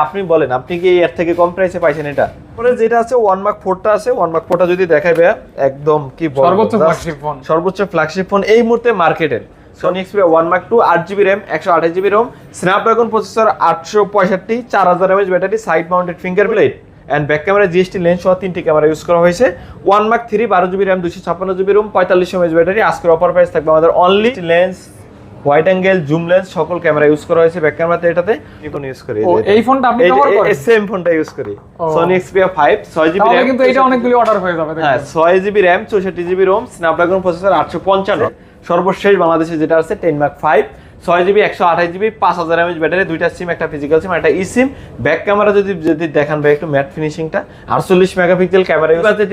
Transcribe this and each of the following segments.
আপনি বলেন আপনি কি এর থেকে কম প্রাইসে পাইছেন এটা? পরে যেটা আছে ওয়ান মার্ক ফোরটা আছে ওয়ান মার্ক ফোরটা যদি দেখাই ভাইয়া একদম কি সর্বোচ্চ flagship phone। সর্বোচ্চ ফ্ল্যাগশিপ ফোন এই মুহূর্তে মার্কেটের Sony Xperia one mark two আট জিবি র্যাম একশো আঠাশ জিবি রোম স্ন্যাপড্রাগন প্রসেসর আটশো পঁয়ষট্টি চার হাজার MH battery side mounted finger plate and back camera GST lens সহ তিনটি ক্যামেরা ইউজ করা হয়েছে। ওয়ান মার্ক থ্রি বারো জিবি র্যাম দুশো ছাপ্পান্ন জিবি রোম পঁয়তাল্লিশ এমএচ ব্যাটারি আজকের অফার প্রাইস থাকবে আমাদের only lens white angle zoom lens সকল ক্যামেরা ইউজ করা হয়েছে। ব্যাক ক্যামেরাতে এটাতে ফোন ইউজ করি। এই ফোনটা আপনি ব্যবহার করেন? সেম ফোনটা ইউজ করি। সনি এক্সপিয়া ফাইভ ছয় জিবি তাহলে র্যাম কিন্তু এটা অনেকগুলি অর্ডার হয়ে যাবে হ্যাঁ দেখবেন। ছয় জিবি র্যাম চৌষট্টি জিবি রোম স্ন্যাপড্রাগন প্রসেসর আটশো পঞ্চান্ন। সর্বশেষ বাংলাদেশে যেটা আছে টেন মার্ক ফাইভ ছয় জিবি একশো আঠাশ জিবি পাঁচ হাজার এমএচ ব্যাটারি দুইটা সিম একটা ফিজিক্যাল সিম একটা ই সিম ব্যাক ক্যামেরা যদি যদি দেখান ভাই একটু ম্যাট ফিনিশিংটা আটচল্লিশ মেগাপিক্সেল ক্যামেরা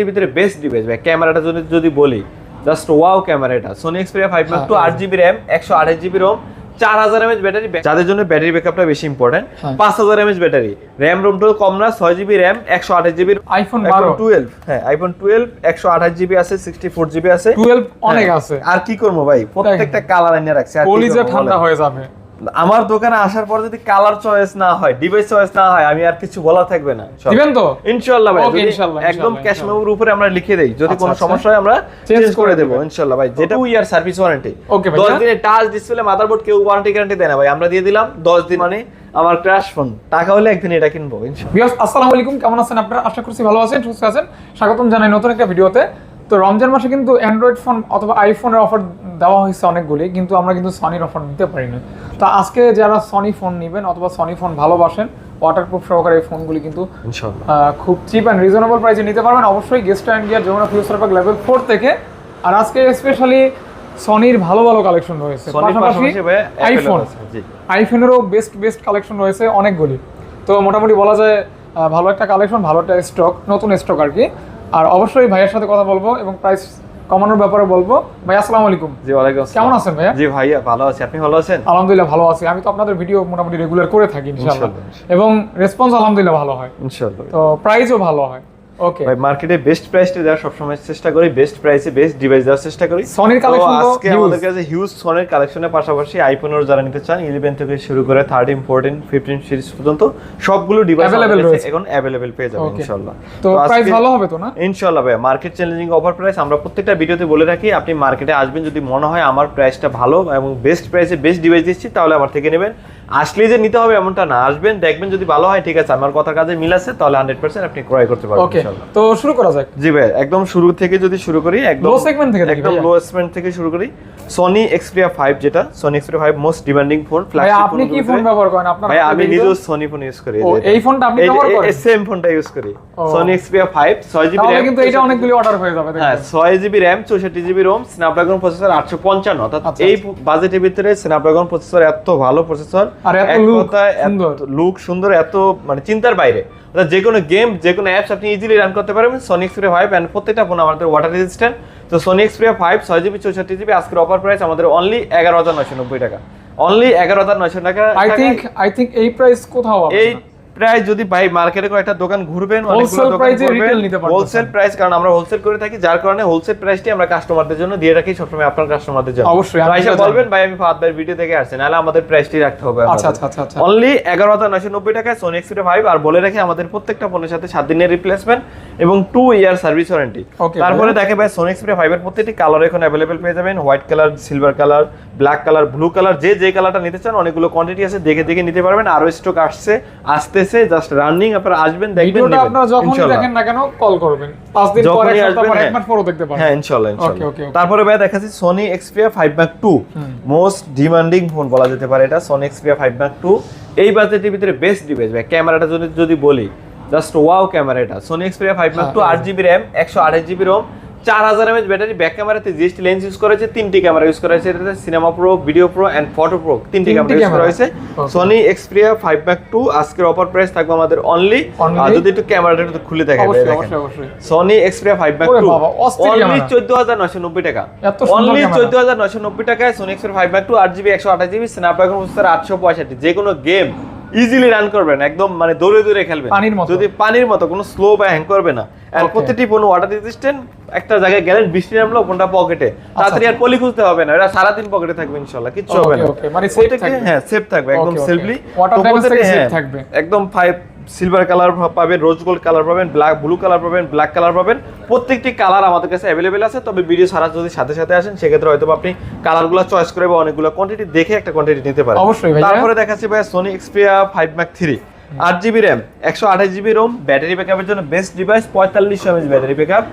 ভিতরে বেস্ট ডিভাইস ভাই। ক্যামেরাটা যদি যদি বলি জাস্ট ওয়াও ক্যামেরা এটা। Sony Xperia five plus two. আট জিবি র্যাম একশো আঠাশ জিবি রোম চার হাজার এমএচ ব্যাটারি যাদের জন্য ব্যাটারি ব্যাকআপটা বেশি ইম্পর্টেন্ট হ্যাঁ। পাঁচ হাজার এমএচ ব্যাটারি র্যাম রোম রোমটাও কম না ছয় জিবি র্যাম একশো আঠাশ জিবি আইফোন টুয়েলভ হ্যাঁ আইফোন টুয়েলভ একশো আঠাশ জিবি আছে সিক্সটি ফোর জিবি আছে। টুয়েলভ অনেক হ্যাঁ, আছে। আর কি করব ভাই? প্রত্যেকটা কালার এনে রাখছে ঠান্ডা হয়ে যাবে। আমার দোকানে আসার পর যদি কালার চয়েস না হয় ডিভাইস চয়েস না হয় আমি আর কিছু বলা থাকবে না। দিবেন তো? ইনশাআল্লাহ ভাই যদি ইনশাআল্লাহ, একদম ক্যাশ মেমোর উপরে আমরা লিখে দেই যদি আচ্ছা, কোনো আচ্ছা। সমস্যা হয় আমরা চেঞ্জ করে দেবো। ইনশাআল্লাহ ভাই যেটা two year service warranty Okay, ভাই, 10 হ্যাঁ? দিনে টাচ ডিসপ্লে মাদারবোর্ড কেউ ওয়ারেন্টি গ্যারান্টি দেয় না ভাই আমরা দিয়ে দিলাম 10 দিন মানে আমার ক্র্যাশ ফোন টাকা হলে একদিন এটা কিনবো ইনশাআল্লাহ আসসালামু আলাইকুম কেমন আছেন আপনারা? আশা করছি ভালো আছেন সুস্থ আছেন। স্বাগতম জানাই নতুন একটা ভিডিওতে। তো রমজান মাসে কিন্তু অ্যান্ড্রয়েড ফোন অথবা আইফোনের অফার দেওয়া হয়েছে অনেকগুলি কিন্তু আমরা কিন্তু সনির অফার দিতে পারি না তো আজকে যারা সনি ফোন নেবেন অথবা সনি ফোন ভালোবাসেন ওয়াটারপ্রুফ সহকারে এই ফোনগুলি কিন্তু খুব চিপ অ্যান্ড রিজনেবল প্রাইসে নিতে পারবেন। অবশ্যই গেস্ট ইন্ডিয়ার Jamuna Future Park level four থেকে আর আজকে স্পেশালি সনির ভালো ভালো কালেকশন রয়েছে। পাশাপাশি আইফোন আইফোনেরও বেস্ট বেস্ট কালেকশন রয়েছে অনেকগুলি। তো মোটামুটি বলা যায় ভালো একটা কালেকশন ভালো একটা স্টক নতুন স্টক আর কি। আর অবশ্যই ভাইয়ের সাথে কথা বলব এবং প্রাইস কমানোর ব্যাপারে বলব। ভাই আসসালামু আলাইকুম। জি ওয়ালাইকুম আসসালাম। কেমন আছেন ভাইয়া? জি ভাইয়া ভালো আছি। আপনি ভালো আছেন? আলহামদুলিল্লাহ ভালো আছি। আমি তো আপনাদের ভিডিও মোটামুটি রেগুলার করে থাকি ইনশাআল্লাহ। এবং রেসপন্স আলহামদুলিল্লাহ ভালো হয়। ইনশাআল্লাহ তো প্রাইসও ভালো হয়। ওকে ভাই মার্কেটে বেস্ট প্রাইসটা দেওয়ার সবসময় চেষ্টা করি বেস্ট প্রাইসে বেস্ট ডিভাইস দেওয়ার চেষ্টা করি। সনির কালেকশন আজকে আমাদের কাছে হিউজ ফোনের কালেকশনের পাশাপাশি আইফোনের যারা নিতে চান ইলেভেন থেকে শুরু করে থার্টিন ফোরটিন ফিফটিন সিরিজ পর্যন্ত সবগুলো ডিভাইস রয়েছে। এখন অ্যাভেলেবেল পেয়ে যাবেন. ইনশাআল্লাহ তো প্রাইস ভালো হবে তো না? ইনশাআল্লাহ ভাই মার্কেট চ্যালেঞ্জিং অফার প্রাইস আমরা প্রত্যেকটা ভিডিওতে বলে রাখি আপনি মার্কেটে আসবেন যদি মনে হয় আমার প্রাইসটা ভালো এবং বেস্ট প্রাইসে বেস্ট ডিভাইস দিচ্ছি তাহলে আমার থেকে নেবেন। আসলে যে নিতে হবে এমনটা না। আসবেন দেখবেন যদি ভালো হয় ঠিক আছে আমার কথার কাজে মিল আছে তাহলে হান্ড্রেড পার্সেন্ট আপনি ক্রয় করতে পারবেন ওকে তো শুরু করা যাক। জি ভাই একদম শুরু থেকে যদি শুরু করি একদম Low segment থেকে একদম লো সেগমেন্ট থেকে শুরু করি। সনি এক্সপিরিয়া 5 যেটা Sony Xperia 5 most demanding phone flagship আপনি কি ফোন ব্যবহার করেন? আপনার ভাই আমি নিজেও সনি ফোন ইউজ করি এই ফোনটা আপনি ব্যবহার করেন? সেম ফোনটা ইউজ করি। সনি এক্সপিরিয়া 5 6 জিবি র‍্যাম কিন্তু এটা অনেকগুলি অর্ডার হয়ে যাবে হ্যাঁ। 6 GB RAM 64 GB ROM Snapdragon processor 855 অর্থাৎ আচ্ছা, এই বাজেটের ভিতরে স্ন্যাপড্রাগন প্রসেসর এত ভালো প্রসেসর আর এত লুক সুন্দর। লুক সুন্দর এত মানে চিন্তার বাইরে। অর্থাৎ যে কোনো গেম যে কোনো অ্যাপস আপনি ইজিলি রান করতে পারবেন। সনি এক্সপ্রিয়া ফাইভ অ্যান্ড প্রত্যেকটা ফোন আমাদের ওয়াটার রেজিস্ট্যান্ট তো সনি এক্সপ্রিয়া ফাইভ ছয় জিবি চৌষট্টি জিবি আজকের অফার প্রাইস আমাদের অনলি এগারো হাজার নয়শো নব্বই টাকা। অনলি এগারো হাজার নয়শো টাকা আই থিঙ্ক আই থিঙ্ক এই প্রাইস কোথাও এই প্রাইস যদি ভাই মার্কেটে কয়েকটা দোকান ঘুরবেন price এ retail নিতে পারতেছেন। হোলসেল প্রাইস কারণ আমরা হোলসেল করে থাকি যার কারণে হোলসেল প্রাইসটি আমরা কাস্টমারদের জন্য দিয়ে রাখি সবসময় আপনার কাস্টমারদের জন্য। অবশ্যই, সেটা বলবেন ভাই আমি ফাহাদ ভাই ভিডিও থেকে আসছি নাহলে আমাদের প্রাইসটি রাখতে হবে আচ্ছা আচ্ছা আচ্ছা আচ্ছা। অনলি নয়শো নব্বই টাকায় সোনি এক্সিটা ফাইভ আর বলে রাখি আমাদের প্রত্যেকটা ফোনের সাথে সাত দিনের রিপ্লেসমেন্ট এবং টু ইয়ার সার্ভিস ওয়ারেন্টি তারপরে দেখে ভাই সোনি এক্সিটা ফাইভের প্রত্যেকটি কালার এখন অ্যাভেলেবেল পেয়ে যাবেন। White colour silver colour black colour blue colour যে যে কালারটা নিতে চান অনেকগুলো কোয়ান্টিটি আছে দেখে দেখে নিতে পারবেন। আরও স্টক আসছে আসতেছে জাস্ট রানিং আপনারা আসবেন দেখবেন ভিডিওটা আপনারা যখনই দেখেন না কেন কল করবেন। পাঁচ দিন পর এক সপ্তাহ পর এক। মাস পরও দেখতে পারেন হ্যাঁ ইনশাআল্লাহ ইনশাআল্লাহ তারপরে ভাই দেখাচ্ছি Sony Xperia five mark two most demanding phone বলা যেতে পারে এটা Sony Xperia five mark two এই বাজেটের ভিতরে বেস্ট ডিভাইস ভাই ক্যামেরাটা যদি যদি বলি জাস্ট ওয়াও ক্যামেরা এটা Sony Xperia five mark two আট জিবি র্যাম একশো আঠাশ জিবি রোম চার হাজার এমএচ ব্যাটারি ব্যাক ক্যামেরাতে জিএসটি লেন্স ইউজ করেছে তিনটি ক্যামেরা ইউজ করা হয়েছে এটাতে cinema pro video pro and photo pro তিনটি ক্যামেরা ইউজ করা হয়েছে. Sony Xperia five mark two আজকের অফার প্রাইস থাকবে আমাদের অনলি? যদি একটু ক্যামেরাটা একটু খুলে দেখেন অবশ্যই Sony Xperia five mark two only চোদ্দ হাজার নয়শো নব্বই টাকা। অনলি চোদ্দ হাজার নয়শো নব্বই টাকায় Sony Xperia five mark two আট জিবি একশো আঠাশ জিবি স্ন্যাপড্রাগন আটশো পঁয়ষট্টি যে কোনো গেম ইজিলি রান করবেন একদম মানে দৌড়ে দৌড়ে খেলবেন পানির মতো। যদি পানির মতো কোনো স্লো বা হ্যাং করবে না আর প্রতিটি ফোন ওয়াটার রেজিস্ট্যান্ট একটা জায়গায় গেলেন বৃষ্টি নামলো ফোনটা পকেটে তাড়াতাড়ি আর পলি খুঁজতে হবে না এটা সারাদিন পকেটে থাকবে ইনশাল্লাহ কিচ্ছু হবে না ওকে মানে সেফ থাকবে। হ্যাঁ সেফ থাকবে একদম. সেফলি ওয়াটার safe থাকবে। একদম ফাইভ সিলভার কালার পাবেন রোজ গোল্ড কালার পাবেন ব্ল্যাক ব্লু কালার পাবেন ব্ল্যাক কালার পাবেন। প্রত্যেকটি কালার আমাদের কাছে অ্যাভেলেবেল আছে তবে ভিডিও সারা যদি সাথে সাথে আসেন সেক্ষেত্রে হয়তো আপনি কালারগুলো চয়েস করে বা অনেকগুলো কোয়ান্টিটি দেখে একটা কোয়ান্টিটি নিতে পারেন। অবশ্যই তারপরে দেখাচ্ছি ভাই Sony Xperia five mark three আট জিবি র্যাম একশো আঠাশ জিবি রোম ব্যাটারি ব্যাকআপের জন্য বেস্ট ডিভাইস পঁয়তাল্লিশশো এমএচ ব্যাটারি ব্যাকআপ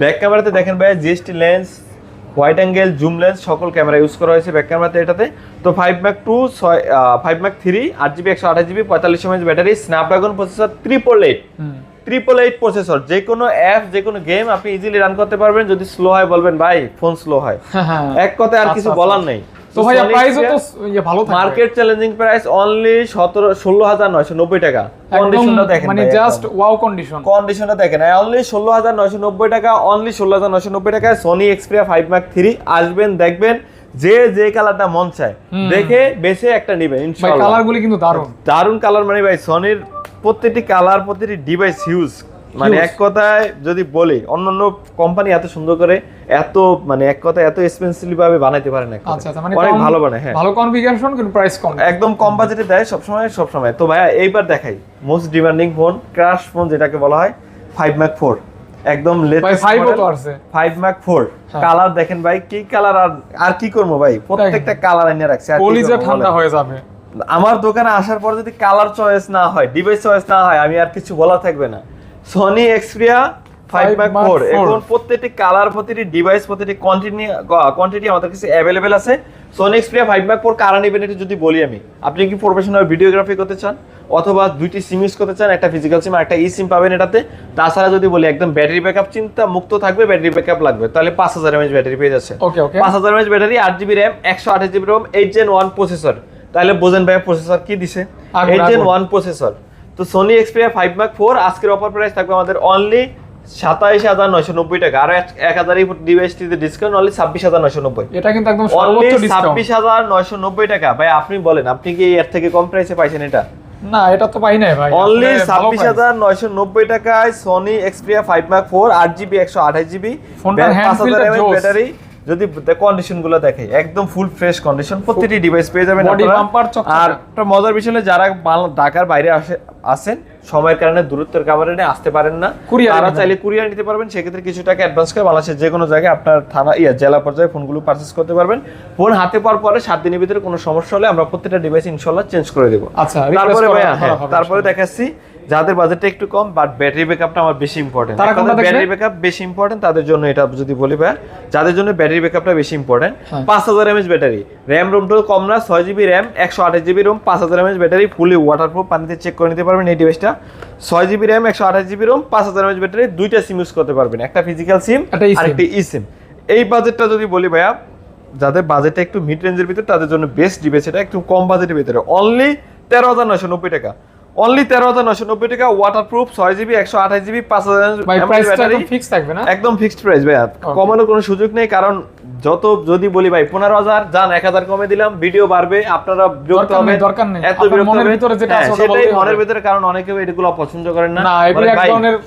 ব্যাক ক্যামেরাতে দেখেন ভাই GST lens white angle zoom lens সকল ক্যামেরা ইউজ করা হয়েছে ব্যাক ক্যামেরাতে এটাতে তো ফাইভ ম্যাক টু ছয় ফাইভ ম্যাক থ্রি আট জিবি একশো আঠাশ জিবি পঁয়তাল্লিশ MH battery Snapdragon processor triple eight. Triple eight processor যে কোনো অ্যাপ যে কোনো গেম আপনি ইজিলি রান করতে পারবেন যদি স্লো হয় বলবেন ভাই ফোন স্লো হয় হ্যাঁ, হ্যাঁ। এক কথায় আর আচ্ছা, কিছু আচ্ছা। বলার নেই তো ভাইয়া প্রাইসও তো ইয়ে ভালো থাকবে মার্কেট চ্যালেঞ্জিং প্রাইস অনলি সতেরো ষোলো হাজার নয়শো নব্বই টাকা। কন্ডিশনটা দেখেন মানে জাস্ট ওয়াও কন্ডিশন কন্ডিশনটা দেখেন অনলি ষোলো হাজার নয়শো নব্বই টাকা অনলি ষোলো হাজার নয়শো নব্বই টাকায় Sony Xperia five mark three আসবেন দেখবেন যে যে কালারটা মন চায় দেখে বেছে একটা নিবেন ইনশাআল্লাহ। কালার গুলি কিন্তু দারুণ। দারুণ কালার মানে ভাই সনির প্রত্যেকটি কালার প্রতিটি ডিভাইস হিউজ মানে এক কথায় যদি বলি অন্যান্য কোম্পানি এত সুন্দর করে এত মানে এক কথায় এত এক্সপেন্সিভ ভাবে বানাইতে পারে না আচ্ছা আচ্ছা মানে অনেক ভালো বানায় হ্যাঁ। ভালো কনফিগারেশন কিন্তু প্রাইস কম। একদম কম বাজেটে দেয় সবসময় সবসময়। তো ভাইয়া এইবার দেখাই। Most demanding phone crush phone যেটাকে বলা হয় ফাইভ ম্যাক ফোর একদম ভাই লেটেস্ট ফাইভ তো আছে। ফাইভ ম্যাক ফোর হ্যাঁ। কালার দেখেন ভাই কি কালার আর আর কি করব ভাই? প্রত্যেকটা কালার এনে রাখছে আর কলিজা ঠান্ডা হয়ে যাবে। আমার দোকানে আসার পর যদি কালার চয়েস না হয় ডিভাইস চয়েস না হয় আমি আর কিছু বলা থাকবে না। Sony Xperia five 5 mark four এখন প্রত্যেকটি কালার প্রতিটি ডিভাইস প্রতিটি কোয়ান্টিটি কোয়ান্টিটি আমাদের কাছে অ্যাভেলেবেল আছে। Sony Xperia five mark four কারণ ইভেন্ট যদি বলি আমি? আপনি কি প্রফেশনাল ভিডিওগ্রাফি করতে চান? অথবা দুইটি সিম ইউজ করতে চান একটা ফিজিক্যাল সিম আর একটা ই সিম পাবেন এটাতে। তাছাড়া যদি বলি একদম ব্যাটারি ব্যাকআপ চিন্তা মুক্ত থাকবে ব্যাটারি ব্যাকআপ লাগবে। তাহলে পাঁচ হাজার এমএচ ব্যাটারি পেয়ে যাচ্ছে। পাঁচ হাজার এমএচ ব্যাটারি আট জিবি র্যাম একশো আঠাশ GB ROM eight gen one processor তাহলে বোঝেন ভাই প্রসেসর কি দিছে? এইট জেন ওয়ান প্রসেসর তো Sony Xperia five mark four আজকের অফার প্রাইস থাকবে আমাদের অনলি সাতাইশ হাজার নয়শো নব্বই টাকা। আর এক- হাজার ডিভাইসটিতে ডিসকাউন্ট অনলি ছাব্বিশ হাজার নয়শো নব্বই। এটা কিন্তু একদম অনলি ছাব্বিশ হাজার নয়শো নব্বই টাকা। ভাই আপনি বলেন আপনি কি এর থেকে কম প্রাইসে পাইছেন এটা? না এটা তো পাই নাই ভাই। অনলি ছাব্বিশ হাজার নয়শো নব্বই টাকায় Sony Xperia five mark four আট জিবি একশো আঠাশ জিবি। ব্যাটারি। যদি কন্ডিশনগুলো দেখে একদম ফুল ফ্রেশ কন্ডিশন প্রতিটি ডিভাইস পেয়ে যাবেন। আর একটা মজার বিষয় হলো যারা ঢাকার বাইরে আসে আসেন সময়ের কারণে দূরত্বের কারণে আসতে পারেন না। তারা চাইলে কুরিয়ার নিতে পারবেন সেক্ষেত্রে কিছু টাকা অ্যাডভান্স করে বাংলাদেশের যে কোনো জায়গায় আপনার থানা ইয়া জেলা পর্যায়ে ফোনগুলো পারচেস করতে পারবেন। ফোন হাতে পাওয়ার পরে সাত দিনের ভিতরে কোনো সমস্যা হলে আমরা প্রত্যেকটা ডিভাইস ইনশাল্লাহ চেঞ্জ করে দেবো। আচ্ছা তারপরে হ্যাঁ তারপরে দেখাচ্ছি যাদের বাজেটটা একটু কম বাট ব্যাটারি ব্যাকআপটা আমার বেশি ইম্পর্টেন্ট ব্যাটারি ব্যাকআপ বেশি ইম্পর্টেন্ট তাদের জন্য এটা যদি বলি ভাই যাদের জন্য ব্যাটারি ব্যাকআপটা বেশি ইম্পর্টেন্ট হ্যাঁ। পাঁচ হাজার এমএচ ব্যাটারি র্যাম রোমটাও কম না ছয় জিবি র্যাম একশো আঠাশ জিবি রোম পাঁচ হাজার এমএচ ব্যাটারি ফুলি ওয়াটারপ্রুফ পানিতে চেক করে নিতে পারবেন এই ডিভাইসটা ছয় জিবি র্যাম একশো আঠাশ জিবি রোম পাঁচ হাজার এমএচ ব্যাটারি দুইটা সিম ইউজ করতে পারবেন একটা ফিজিক্যাল সিম আর একটা ই সিম এই বাজেটটা যদি বলি ভাইয়া যাদের বাজেটটা একটু মিড রেঞ্জের ভিতরে তাদের জন্য বেস্ট ডিভাইস এটা একটু কম বাজেটের ভিতরে। অনলি তেরো হাজার নয়শো নব্বই টাকা। অনলি তেরো হাজার নয়শো নব্বই টাকা ওয়াটার প্রুফ ছয় জিবি একশো আঠাশ জিবি পাঁচ হাজার একদম ফিক্স থাকবে না? একদম ফিক্সড প্রাইস ভাইয়া। কমানোর কোনো সুযোগ নেই কারণ যত যদি বলি ভাই পনেরো হাজার যান এক হাজার কমে দিলাম ভিডিও বাড়বে আপনারা বিরক্ত হবেন। দরকার নেই। এত বিরক্ত হ্যাঁ, ওটা সেটাই মনের ভিতরে কারণ অনেকে এগুলো পছন্দ করেন না।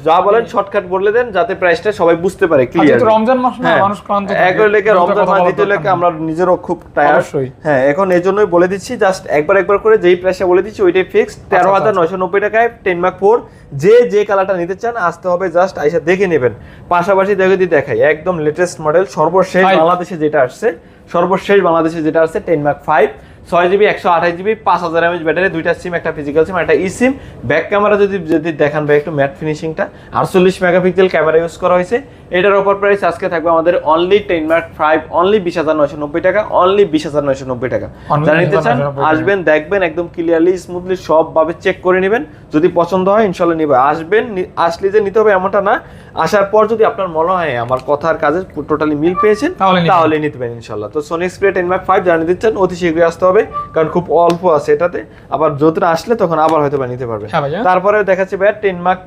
যা বলেন শর্টকাট বলে দেন যাতে প্রাইসটা সবাই বুঝতে পারে ক্লিয়ার যেহেতু রমজান মাস না মানুষ ক্লান্ত থাকে। এক লেগে রমজান মাস দ্বিতীয় লেগে আমরা নিজেরও খুব অবশ্যই। হ্যাঁ এখন এই জন্যই বলে দিচ্ছি জাস্ট একবার একবার করে যেই প্রাইসটা বলে দিচ্ছি ওইটাই ফিক্সড তেরো হাজার নয়শো নব্বই টাকায় টেন মার্ক ফোর যে যে কালারটা নিতে চান আসতে হবে জাস্ট আইসা দেখে নেবেন। পাশাপাশি দেখে দেখাই একদম লেটেস্ট মডেল সর্বশেষ বাংলাদেশে যেটা আসছে সর্বশেষ বাংলাদেশে যেটা আসছে টেন মার্ক ফাইভ ছয় জিবি একশো আঠাশ জিবি পাঁচ হাজার এমএচ ব্যাটারি দুইটা সিম একটা ফিজিক্যাল সিম একটা ই সিম ব্যাক ক্যামেরা যদি যদি দেখান ভাই একটু ম্যাট ফিনিশিংটা আটচল্লিশ মেগাপিক্সেল ক্যামেরা ইউজ করা হয়েছে। এটার অফার প্রাইস আজকে থাকবে আমাদের only ten mark five only বিশ হাজার নয়শো নব্বই টাকা অনলি বিশ হাজার নয়শো নব্বই টাকা। যারা নিতে চান আসবেন দেখবেন একদম ক্লিয়ারলি স্মুথলি সবভাবে চেক করে নেবেন। যদি পছন্দ হয় ইনশাল্লাহ নিবে। আসবেন আসলে যে নিতে হবে এমনটা না। আসার পর যদি আপনার মনে হয় আমার কথার কাজে টোটালি মিল পেয়েছেন তাহলে নিতে পারেন। ইনশাল্লাহ তো Sony Xperia ten mark five যারা নিতে চান অতি শীঘ্রই আসতে হবে কারণ খুব অল্প আছে এটাতে। আবার যতটা আসলে তখন আবার হয়তো বা নিতে পারবে হ্যাঁ তারপরে দেখাচ্ছে ভাইয়া টেন মার্ক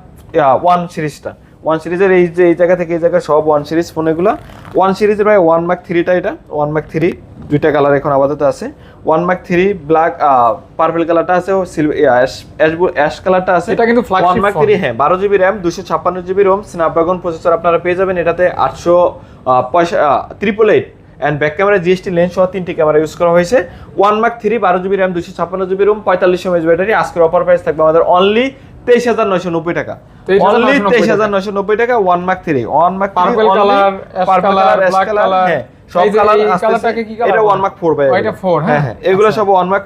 ওয়ান সিরিজটা ওয়ান সিরিজের এই যে এই জায়গা থেকে এই জায়গা সব ওয়ান সিরিজ ফোনগুলো ওয়ান সিরিজের ভাই ওয়ান মার্ক থ্রিটা এটা। ওয়ান মার্ক থ্রি দুইটা কালার এখন আপাতত আছে। One mark three black purple কালারটা আছে অ্যাশ কালারটা আছে। এটা কিন্তু ওয়ান মার্ক থ্রি হ্যাঁ বারো জিবি র্যাম দুশো ছাপ্পান্ন জিবি রোম স্ন্যাপড্রাগন প্রসেসর আপনারা পেয়ে যাবেন। এটাতে আটশো পয়সা triple eight and back camera GST lens সহ তিনটি ক্যামেরা ইউজ করা হয়েছে। ওয়ান মার্ক থ্রি বারো জিবি র্যাম দুশো ছাপ্পান্ন জিবি রোম পঁয়তাল্লিশ এমএচ ব্যাটারি আজকের অফার প্রাইস থাকবে আমাদের অনলি তেইশ হাজার নয়শো নব্বই টাকা। 23,990 অনলি টাকা। One mark one mark. হ্যাঁ সব কালার এটা ওয়ান মার্ক ভাই এটা হ্যাঁ? হ্যাঁ এগুলো আচ্ছা। সব ওয়ান মার্ক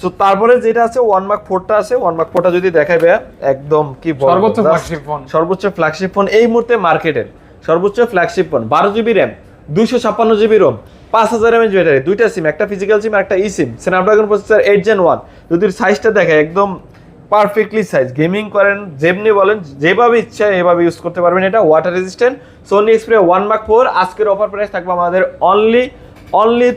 সো তারপরে যেটা আছে ওয়ান মার্ক ফোরটা আছে ওয়ান মার্ক ফোরটা যদি দেখাই ভাইয়া একদম কি সর্বোচ্চ just flagship সর্বোচ্চ ফ্ল্যাগশিপ ফোন এই মুহূর্তে মার্কেটের সর্বোচ্চ ফ্ল্যাগশিপ ফোন বারো জিবি র্যাম দুইশো ছাপ্পান্ন জিবি রোম পাঁচ হাজার এমএচ ব্যাটারি দুইটা সিম একটা ফিজিক্যাল সিম একটা e SIM Snapdragon processor eight gen one যদি সাইজটা দেখে একদম পারফেক্টলি সাইজ। গেমিং করেন, যেমনি বলেন, যেভাবে ইচ্ছা এভাবে ইউজ করতে পারবেন। এটা water resistant Sony Xperia one mark four আজকের অফার প্রাইস থাকবে আমাদের অনলি অনলি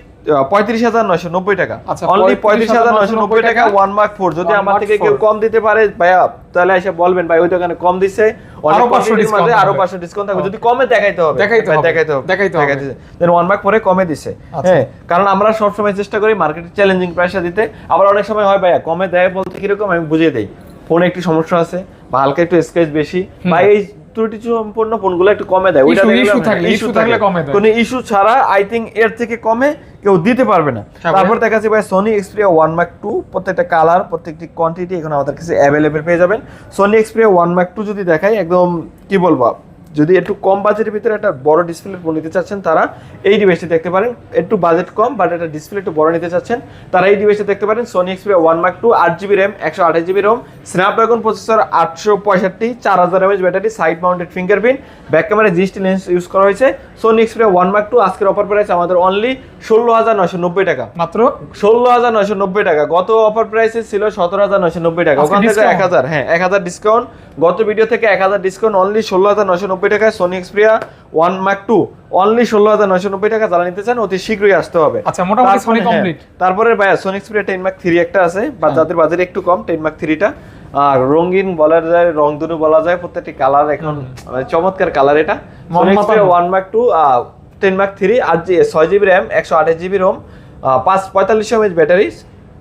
পঁয়ত্রিশ হাজার নয়শো নব্বই টাকা। আচ্ছা, অনলি পঁয়ত্রিশ হাজার নয়শো নব্বই টাকা ওয়ান মার্ক ফোর যদি আমার থেকে কেউ কম দিতে পারে ভাইয়া তাহলে এসে বলবেন ভাই ওই দোকানে কম দিছে। আরও 500 quantity র discount মাঝে আরও পাঁচশো ডিসকাউন্ট থাকবে। যদি কমে দেখাইতে হবে। দেখাইতে হবে। দেখাইতে হবে। দেখাইতে হবে। দেন ওয়ান মার্ক পরে কমে দিছে। আচ্ছা। হ্যাঁ কারণ আমরা সবসময় চেষ্টা করি মার্কেটে চ্যালেঞ্জিং প্রাইসটা দিতে। আবার অনেক সময় হয় ভাইয়া কমে দেয় বলতে কীরকম আমি বুঝিয়ে দেই। ফোনে একটু সমস্যা আছে বা হালকা একটু স্ক্র্যাচ বেশি। বা এই ত্রুটি সম্পূর্ণ ফোনগুলো একটু কমে দেয়। ওইটা হ্যাঁ, থাকলে, কমে দেয়। কোনো ইস্যু ছাড়া আই থিঙ্ক এর থেকে কমে কেউ দিতে পারবে না। তারপর? দেখা যাচ্ছে ভাই Sony Xperia one mark two প্রত্যেকটা কালার প্রত্যেকটি কোয়ান্টিটি এখন আমাদের কাছে অ্যাভেলেবেল পেয়ে যাবেন। Sony Xperia one mark two যদি দেখাই একদম কি বলব? যদি একটু কম বাজেটের ভিতরে একটা বড় ডিসপ্লে ফোন নিতে চাচ্ছেন তারা এই ডিভাইসটি দেখতে পারেন। একটু বাজেট কম বাট এটা ডিসপ্লে একটু বড় নিতে চাচ্ছেন তারা এই ডিভাইসটি দেখতে পারেন। Sony Xperia one mark two আট জিবি র্যাম একশো আঠাশ জিবি রোম স্ন্যাপড্রাগন প্রসেসর আটশো পঁয়ষট্টি চার হাজার mAh battery side mounted fingerprint back camera GST lens use করা হয়েছে। Sony Xperia one mark two আজকের অফার প্রাইস আমাদের অনলি ষোলো হাজার নয়শো নব্বই টাকা। মাত্র? ষোলো হাজার নয়শো নব্বই টাকা। গত অফার প্রাইসে ছিল সতেরো হাজার নয়শো নব্বই টাকা। ওখান থেকে এক হাজার হ্যাঁ এক হাজার ডিসকাউন্ট গত ভিডিও থেকে এক হাজার ডিসকাউন্ট অনলি ষোলো হাজার নয়শো নব্বই টাকায় Sony Xperia one mark two only ষোলো হাজার নয়শো নব্বই টাকা যারা নিতে চান অতি শীঘ্রই আসতে হবে। আচ্ছা, মোটামুটি তারপরে- Sony তারপরে ভাইয়া Sony Xperia ten mark three একটা আছে বা হ্যাঁ। যাদের বাজারে একটু কম টেন মার্ক থ্রিটা আর রঙিন বলা যায় রং রংধনু বলা যায় প্রত্যেকটি কালার এখন মানে চমৎকার কালার এটা। One mark two ten mark three আর ছয় জিবি র্যাম একশো আঠাশ জিবি রোম পাঁচ পঁয়তাল্লিশশো এমএচ ব্যাটারি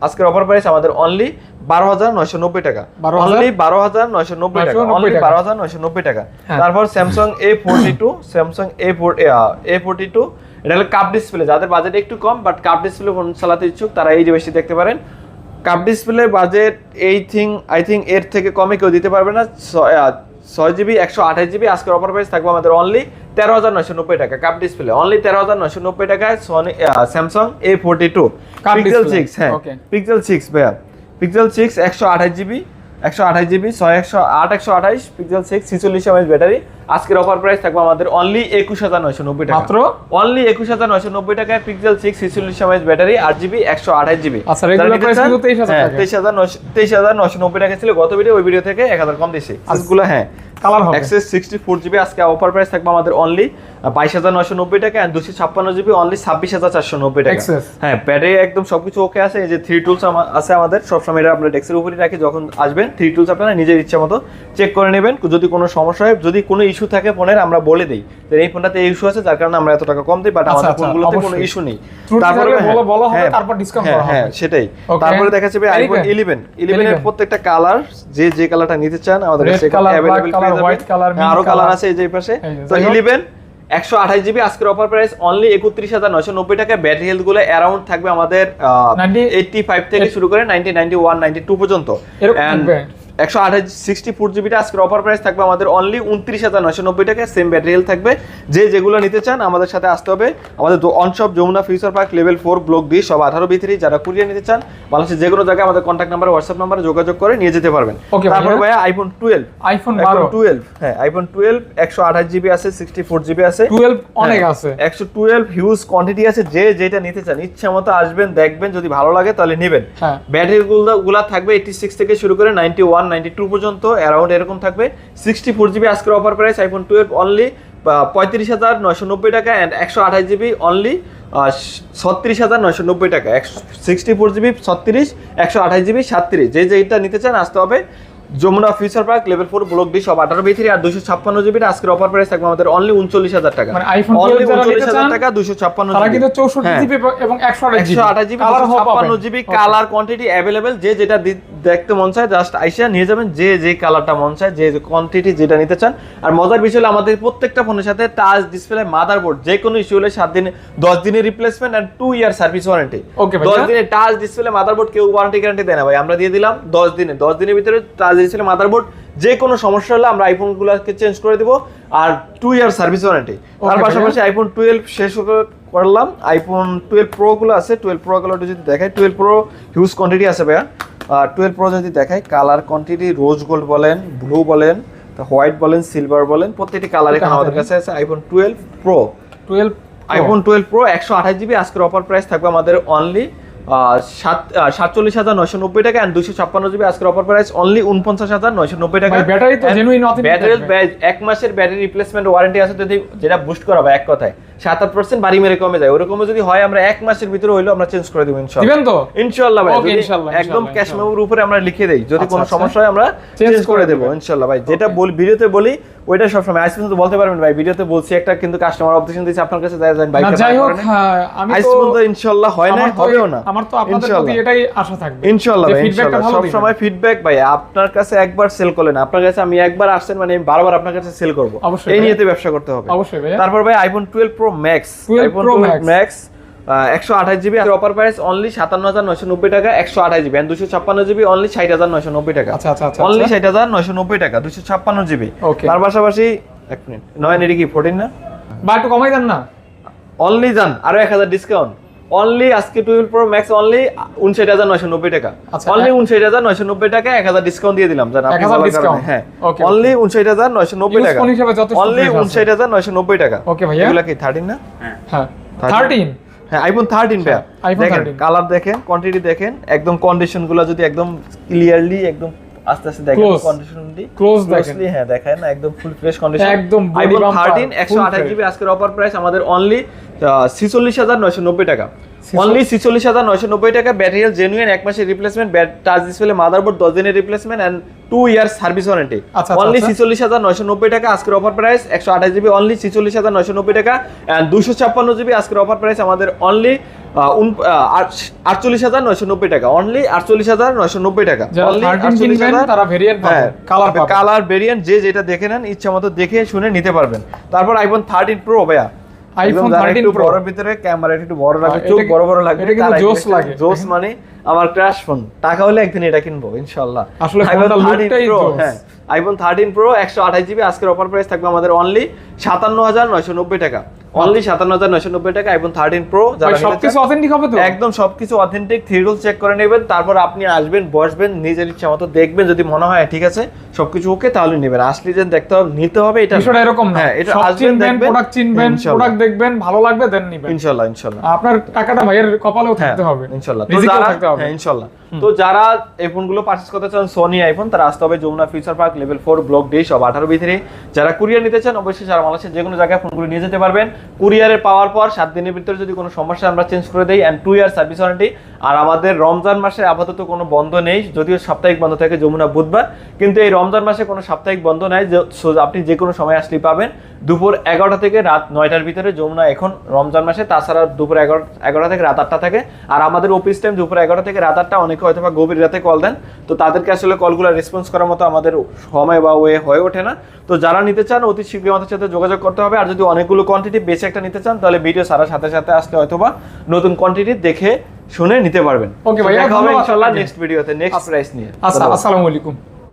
আজকের অফার প্রাইস আমাদের অনলি বারো হাজার নয়শো নব্বই টাকা। অনলি বারো হাজার নয়শো নব্বই টাকা। অনলি বারো হাজার নয়শো নব্বই টাকা। হ্যাঁ। তারপর Samsung A forty two Samsung A four A forty two এটা হলো কাপ ডিসপ্লে যাদের বাজেট একটু কম বাট কাপ ডিসপ্লে ফোন চালাতে ইচ্ছুক তারা এই ডিভাইসটি দেখতে পারেন। কাপ ডিসপ্লে বাজেট এই থিং আই থিঙ্ক এর থেকে কমে কেউ দিতে পারবে না। ছয়- জিবি একশো আঠাশ জিবি আজকের অফার প্রাইস থাকবে আমাদের অনলি তেরো হাজার নয়শো নব্বই টাকা। কাপ ডিসপ্লে অনলি তেরো হাজার নয়শো নব্বই টাকায় Sony Samsung A forty two Pixel six হ্যাঁ. পিক্সেল সিক্স ভাইয়া। পিক্সেল সিক্স একশো আঠাশ জিবি একশো আঠাশ জিবি ছয় একশো আট একশো আঠাশ পিক্সেল সিক্স ছিচল্লিশ এমএচ ব্যাটারি। আজকের অফার প্রাইস থাকবে আমাদের অনলি একুশ হাজার নয়শো নব্বই টাকা। মাত্র? অনলি একুশ হাজার নয়শো নব্বই টাকায় পিক্সেল সিক্স ছিচল্লিশ এমএচ ব্যাটারি আট জিবি একশো আঠাশ জিবি। আচ্ছা, regular price কিন্তু 23,000 টাকা। তেইশ হাজার নয়শো তেইশ হাজার নয়শো নব্বই টাকা ছিল। গত ভিডিও ওই ভিডিও থেকে এক হাজার কম দিয়েছি। গুলো হ্যাঁ। কালার হবে। সিক্সটি ফোর জিবি আজকে অফার প্রাইস থাকবে আমাদের অনলি বাইশ হাজার নয়শো নব্বই টাকা আর দুশো ছাপ্পান্ন জিবি অনলি ছাব্বিশ হাজার চারশো নব্বই টাকা। হ্যাঁ ব্যাটারি একদম সবকিছু ওকে আছে এই যে থ্রি টুলস আছে আমাদের সবসময় এটা আপনার ডেস্কের উপরই রাখি যখন আসবেন থ্রি টুলস আপনারা নিজের ইচ্ছা মতো চেক করে নেবেন যদি কোনো সমস্যা হয় যদি কোনো ইস্যু থাকে ফোনের আমরা বলে দিই। যে এই ফোনটাতে এই ইস্যু আছে যার কারণে আমরা এত টাকা কম দিই বাট আচ্ছা, আমাদের আচ্ছা, ফোনগুলোতে কোনো ইস্যু নেই। থাকলে হ্যাঁ, বলা- বলা হবে, হ্যাঁ, তারপর হ্যাঁ, করা হবে। হ্যাঁ সেটাই। তারপরে দেখা যাবে আইফোন Eleven। ইলেভেন ইলেভেনের প্রত্যেকটা কালার যে যে কালারটা নিতে চান আমাদের Red কাছে color, black available color, পেয়ে যাবেন। white color, হ্যাঁ, mint আরও কালার আছে এই যে পাশে। তো যাই হোক। ইলেভেন একশো আঠাশ জিবি আজকের অফার প্রাইস অনলি একত্রিশ হাজার নয়শো নব্বই টাকা ব্যাটারি হেলথগুলো অ্যারাউন্ড থাকবে আমাদের 90 এইটটি ফাইভ থেকে শুরু করে ninety ninety one ninety two পর্যন্ত? একশো আঠাশ সিক্সটি ফোর জিবিটা আজকের অফার প্রাইস থাকবে আমাদের অনলি উনত্রিশ হাজার নয়শো নব্বই টাকা সেম ব্যাটারি হেলথ থাকবে। যে যেগুলো নিতে চান আমাদের সাথে আসতে হবে। আমাদের অনশপ Jamuna future park level four block D সব আঠারো ভিতরি যারা কুরিয়ার নিতে চান বাংলাদেশের যে কোনো জায়গায় আমাদের কন্ট্যাক্ট নাম্বার হোয়াটসঅ্যাপ নাম্বারে যোগাযোগ করে নিয়ে যেতে পারবেন। তারপর ভাইয়া। আইফোন টুয়েলভ আইফোন টুয়েলভ হ্যাঁ আইফোন টুয়েলভ একশো আঠাশ জিবি আছে সিক্সটি ফোর জিবি আছে। টুয়েলভ অনেক হ্যাঁ, আছে। একশো টুয়েলভ হিউজ কোয়ান্টিটি আছে যে যেটা নিতে চান ইচ্ছা মতো আসবেন দেখবেন যদি ভালো লাগে তাহলে নেবেন। হ্যাঁ। ব্যাটারি গুলো গুলা থাকবে এইটি সিক্স থেকে শুরু করে নাইনটি ওয়ান নাইনটি টু পর্যন্ত অ্যারাউন্ড এরকম থাকবে। সিক্সটি ফোর জিবি আজকের offer price iPhone twelve only পঁয়ত্রিশ হাজার নয়শো নব্বই টাকা অ্যান্ড একশো আঠাশ জিবি অনলি ছত্রিশ হাজার নয়শো নব্বই টাকা। একশো সিক্সটি ফোর জিবি ছত্রিশ, একশো আঠাশ জিবি সাতত্রিশ। যে যেটা নিতে চান আসতে হবে। Jamuna future park level four block D সব আঠারো বি থ্রি আর দুশো ছাপ্পান্ন জিবির আজকের অফার প্রাইস থাকবে আমাদের অনলি উনচল্লিশ হাজার টাকা। মানে iPhone 12 অনলি উনচল্লিশ হাজার টাকা দুশো ছাপ্পান্ন চৌষট্টি হ্যাঁ। জিবি এবং একশো আঠাশ জিবি। ছাপ্পান্ন জিবি কালার কোয়ান্টিটি অ্যাভেলেবেল যে যেটা দেখতে মন চায় জাস্ট আইসা নিয়ে যাবেন যে যে কালারটা মন চায় যে কোয়ান্টিটি যেটা নিতে চান। আর মজার বিষয় হলো আমাদের প্রত্যেকটা ফোনের সাথে টাচ ডিসপ্লে মাদারবোর্ড যে কোনো ইস্যু হলে সাত দিনে দশ দিনের রিপ্লেসমেন্ট আর টু ইয়ার সার্ভিস ওয়ারেন্টি দশ দিনে টাচ ডিসপ্লে মাদারবোর্ড কেউ ওয়ারেন্টি গ্যারান্টি দেয় না ভাই। আমরা দিয়ে দিলাম দশ দিনে। দশ দিনের ভিতরে টাচ ডিসপ্লে মাদারবোর্ড যে কোনো সমস্যা হলে আমরা আইফোন গুলোকে চেঞ্জ করে দিব আর টু ইয়ার সার্ভিস ওয়ারেন্টি তার পাশাপাশি আইফোন টুয়েলভ শেষ করে- করলাম আইফোন টুয়েলভ প্রো গুলো আছে টুয়েলভ প্রো গুলো যদি দেখাই টুয়েলভ প্রো হিউজ কোয়ান্টিটি আছে ভাইয়া। টুয়েলভ প্রো যদি দেখাই কালার কোয়ান্টিটি রোজ গোল্ড বলেন ব্লু বলেন হোয়াইট বলেন সিলভার বলেন প্রত্যেকটি কালার এখানে আমাদের কাছে আছে iPhone twelve pro twelve iPhone twelve pro একশো আঠাশ জিবি আজকের অফার প্রাইস থাকবে আমাদের অনলি সাত সাতচল্লিশ হাজার নয়শো নব্বই টাকা অ্যান্ড দুশো ছাপ্পান্ন জিবি আজকের অফার প্রাইস অনলি উনপঞ্চাশ হাজার নয়শো নব্বই টাকা। ব্যাটারি battery তো ব্যাটারি এক মাসের ব্যাটারি রিপ্লেসমেন্ট ওয়ারেন্টি আছে যদি যেটা বুস্ট করা হবে এক কথায়। সাত আট পার্সেন্ট বাড়ি মেরে কমে যায়। ওরকম যদি হয় আমরা এক মাসের ভিতরে হইলেও আমরা চেঞ্জ করে দেবো ইনশাল্লাহ। তো? ইনশাল্লাহ ভাই ইনশাল্লাহ, একদম ক্যাশ মেমোর উপরে আমরা লিখে দেই। যদি আচ্ছা, কোনো আচ্ছা। সমস্যা হয় আমরা চেঞ্জ করে দেবো ইনশাল্লাহ ভাই। যেটা বল ভিডিওতে বলি ওইটা সবসময়। আজ পর্যন্ত বলতে পারবেন ভাই ভিডিওতে বলছি একটা কিন্তু কাস্টমার অবজেকশন দিয়েছে আপনার কাছে না যাই হোক হ্যাঁ, আমি পর্যন্ত হয় না হবেও না। আমার তো আপনাদের প্রতি এটাই আশা থাকবে। ভাই ইনশাল্লাহ। সব সময় ফিডব্যাক ভাই আপনার কাছে একবার সেল করলেন আপনার কাছে আমি একবার আসছেন মানে আমি বারবার আপনার কাছে সেল করব। এই ভাই। নিয়েতে ব্যবসা করতে হবে। অবশ্যই। তারপর ভাই iPhone twelve pro max 12 iPhone Max। Max একশো আঠাশ জিবি অপার প্রাইস অনলি সাতান্ন হাজার নয়শো নব্বই টাকা একশো আঠাশ জিবি দুশো ছাপ্পান্ন জিবি অনলি ষাট হাজার নয়শো নব্বই টাকা আচ্ছা, আচ্ছা, আচ্ছা, অনলি আচ্ছা। ষাট হাজার নয়শো নব্বই টাকা দুশো ছাপ্পান্ন জিবি. তার পাশাপাশি এক মিনিট নয় এটি কি ফোরটিন না বা একটু কমাই দেন না অনলি যান আরও এক হাজার ডিসকাউন্ট অনলি আজকে টুয়েলভ প্রো ম্যাক্স অনলি উনষাট হাজার নয়শো নব্বই টাকা। আচ্ছা, অনলি উনষাট হাজার নয়শো নব্বই টাকা এক হাজার ডিসকাউন্ট দিয়ে দিলাম জান হ্যাঁ। অনলি উনষাট হাজার নয়শো নব্বই টাকা। অনলি উনষাট হাজার নয়শো নব্বই টাকা। Okay, ভাইয়া। এগুলা কি থার্টিন না? হ্যাঁ। থার্টিন হ্যাঁ আইফোন থার্টিন ভাইয়া। দেখেন কালার দেখেন কোয়ান্টিটি দেখেন একদম কন্ডিশনগুলো যদি একদম ক্লিয়ারলি একদম আস্তে আস্তে দেখেন. কন্ডিশনটি ক্লোজ দেখেন। হ্যাঁ দেখেন একদম ফুল ফ্রেশ কন্ডিশন একদম আইফোন bumper, থার্টিন full একশো আঠাশ fresh। জিবি আজকের অফার প্রাইস আমাদের অনলি ছিচল্লিশ হাজার নয়শো নব্বই টাকা অনলি ছিচল্লিশ হাজার নয়শো নব্বই টাকা ব্যাটারি জেনুইন এক মাসের রিপ্লেসমেন্ট টাচ ডিসপ্লে মাদারবোর্ড দশ দিনের replacement and two year service warranty only. ছিচল্লিশ হাজার নয়শো নব্বই টাকা আজকের অফার প্রাইস একশো আঠাশ জিবি অনলি ছিচল্লিশ হাজার নয়শো নব্বই টাকা অ্যান্ড দুশো ছাপ্পান্ন জিবি আজকের অফার প্রাইস আমাদের অনলি আটচল্লিশ হাজার নয়শো নব্বই টাকা। অনলি আটচল্লিশ হাজার নয়শো নব্বই টাকা। যারা অনলি 13 কিনবেন তারা ভেরিয়েন্ট হ্যাঁ কালার কালার ভেরিয়েন্ট যে যেটা দেখে নেন ইচ্ছা মতো দেখে শুনে নিতে পারবেন। তারপর আইফোন থার্টিন প্রো ভাইয়া। iPhone 13 একটু Pro। ভিতরে ক্যামেরা একটু বড় হ্যাঁ, চোখ বড় বড় লাগবে এটা কিন্তু জোস লাগে। জোস মানে আমার ক্র্যাশ ফোন টাকা হলে একদিন এটা কিনবো ইনশাআল্লাহ আসলে 13 জোস। হ্যাঁ আইফোন থার্টিন প্রো একশো আঠাশ জিবি আজকের অফার প্রাইস থাকবে আমাদের অনলি সাতান্ন হাজার নয়শো নব্বই টাকা অনলি সাতান্ন হাজার নয়শো নব্বই টাকা আইফোন থার্টিন প্রো সবকিছু অথেন্টিক হবে তো? একদম সবকিছু অথেন্টিক থ্রিডল চেক করে নেবেন তারপর আপনি আসবেন বসবেন নিজের ইচ্ছা মতো দেখবেন যদি মনে হয় ঠিক আছে সবকিছু ওকে তাহলে নেবেন। আসলে যে দেখতে হবে নিতে হবে এটা বিষয়টা এরকম না। হ্যাঁ এটা আসবেন দেখবেন প্রোডাক্ট চিনবেন প্রোডাক্ট দেখবেন ভালো লাগবে দেন নিবেন। ইনশাল্লাহ ইনশাল্লাহ। আপনার টাকাটা ভাইয়ের কপালেও হ্যাঁ, থাকতে হবে। ইনশাল্লাহ। তো যারা তো যারা এই ফোনগুলো পার্চেস করতে চান সোনি আইফোন তারা আসতে হবে Jamuna future park level four block D সব আঠারো ভিতরে। যারা কুরিয়ার নিতে চান, অবশ্যই যারা বাংলাদেশের যে কোনো জায়গায় ফোনগুলো নিয়ে যেতে পারবেন। কুরিয়ারের পাওয়ার পর সাত দিনের ভিতরে যদি কোনো সমস্যা আমরা চেঞ্জ করে দিই and two year service warranty আর আমাদের রমজান মাসে আপাতত কোনো বন্ধ নেই, যদিও সাপ্তাহিক বন্ধ থাকে যমুনা, বুধবার। কিন্তু এই রমজান মাসে কোনো সাপ্তাহিক বন্ধ নাই আপনি যে কোনো সময় আসলেই পাবেন। দুপুর এগারোটা থেকে রাত নয়টার ভিতরে যমুনা এখন রমজান মাসে, তাছাড়া দুপুর এগারো এগারোটা থেকে রাত আটটা থাকে। আর আমাদের অফিস টাইম দুপুর এগারোটা থেকে রাত আটটা, অনেকে হয়তো বা গভীর রাতে কল দেন। তো তাদেরকে আসলে কলগুলো রেসপন্স করার মতো আমাদের সময় বা ওয়ে হয়ে ওঠে না। তো যারা নিতে চান, অতি শীঘ্রই আমাদের সাথে যোগাযোগ করতে হবে। আর যদি অনেকগুলো কোয়ান্টিটি বেশি একটা নিতে চান, তাহলে ভিডিও সারার সাথে সাথে আসলে হয়তো বা নতুন কোয়ান্টিটি দেখে শুনে নিতে পারবেন। ওকে ভাই দেখা হবে ইনশাল্লাহ নেক্সট ভিডিওতে নেক্সট প্রাইস নিয়ে। আচ্ছা আসসালামু আলাইকুম।